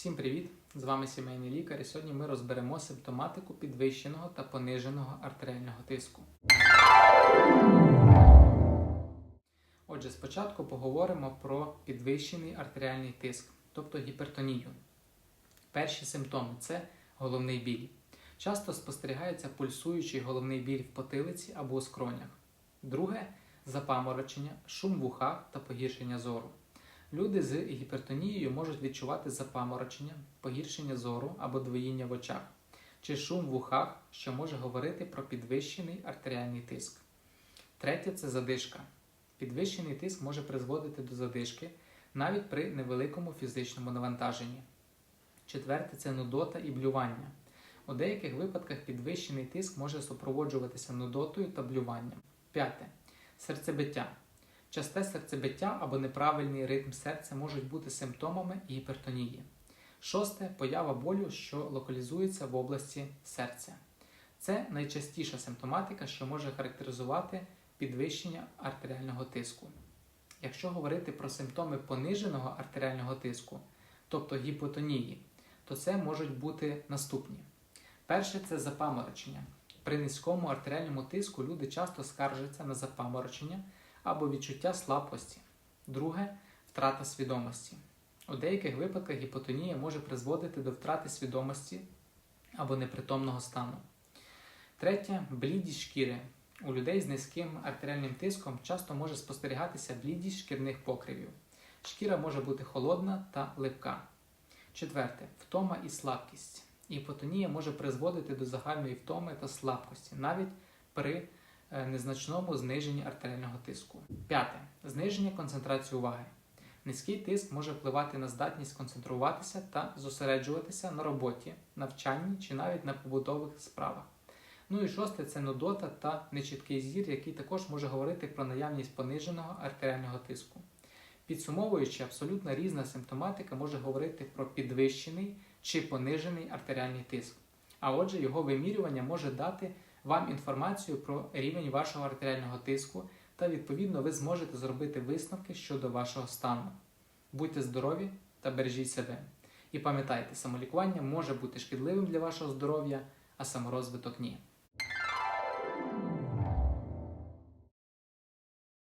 Всім привіт! З вами сімейний лікар і сьогодні ми розберемо симптоматику підвищеного та пониженого артеріального тиску. Отже, спочатку поговоримо про підвищений артеріальний тиск, тобто гіпертонію. Перші симптоми це головний біль. Часто спостерігається пульсуючий головний біль в потилиці або у скронях. Друге запаморочення, шум в ухах та погіршення зору. Люди з гіпертонією можуть відчувати запаморочення, погіршення зору або двоїння в очах, чи шум в ухах, що може говорити про підвищений артеріальний тиск. Третє це задишка. Підвищений тиск може призводити до задишки навіть при невеликому фізичному навантаженні. Четверте це нудота і блювання. У деяких випадках підвищений тиск може супроводжуватися нудотою та блюванням. П'яте серцебиття. Часте серцебиття або неправильний ритм серця можуть бути симптомами гіпертонії. Шосте поява болю, що локалізується в області серця. Це найчастіша симптоматика, що може характеризувати підвищення артеріального тиску. Якщо говорити про симптоми пониженого артеріального тиску, тобто гіпотонії, то це можуть бути наступні. Перше це запаморочення. При низькому артеріальному тиску люди часто скаржаться на запаморочення або відчуття слабкості. Друге втрата свідомості. У деяких випадках гіпотонія може призводити до втрати свідомості або непритомного стану. Третє блідість шкіри. У людей з низьким артеріальним тиском часто може спостерігатися блідість шкірних покривів. Шкіра може бути холодна та липка. Четверте втома і слабкість. Гіпотонія може призводити до загальної втоми та слабкості, навіть при незначному зниженні артеріального тиску. П'яте зниження концентрації уваги. Низький тиск може впливати на здатність концентруватися та зосереджуватися на роботі, навчанні чи навіть на побутових справах. Ну і шосте це нудота та нечіткий зір, який також може говорити про наявність пониженого артеріального тиску. Підсумовуючи, абсолютно різна симптоматика може говорити про підвищений чи понижений артеріальний тиск. А отже, його вимірювання може дати вам інформацію про рівень вашого артеріального тиску, та відповідно ви зможете зробити висновки щодо вашого стану. Будьте здорові та бережіть себе. І пам'ятайте, самолікування може бути шкідливим для вашого здоров'я, а саморозвиток ні.